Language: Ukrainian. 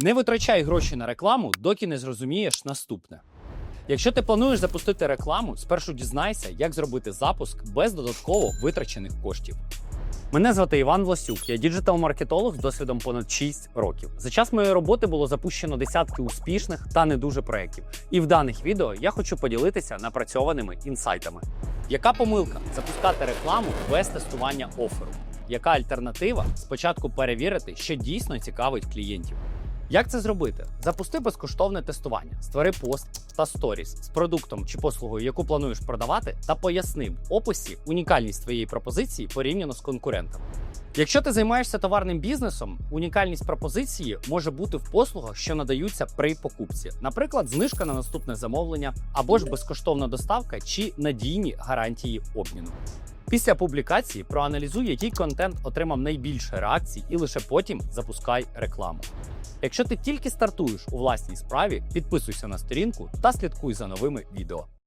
Не витрачай гроші на рекламу, доки не зрозумієш наступне. Якщо ти плануєш запустити рекламу, спершу дізнайся, як зробити запуск без додатково витрачених коштів. Мене звати Іван Власюк, я діджитал-маркетолог з досвідом понад 6 років. За час моєї роботи було запущено десятки успішних та не дуже проєктів. І в даних відео я хочу поділитися напрацьованими інсайтами. Яка помилка запускати рекламу без тестування оферу? Яка альтернатива спочатку перевірити, що дійсно цікавить клієнтів? Як це зробити? Запусти безкоштовне тестування, створи пост та сторіс з продуктом чи послугою, яку плануєш продавати, та поясни в описі унікальність твоєї пропозиції порівняно з конкурентами. Якщо ти займаєшся товарним бізнесом, унікальність пропозиції може бути в послугах, що надаються при покупці, наприклад, знижка на наступне замовлення або ж безкоштовна доставка чи надійні гарантії обміну. Після публікації проаналізуй, який контент отримав найбільше реакцій, і лише потім запускай рекламу. Якщо ти тільки стартуєш у власній справі, підписуйся на сторінку та слідкуй за новими відео.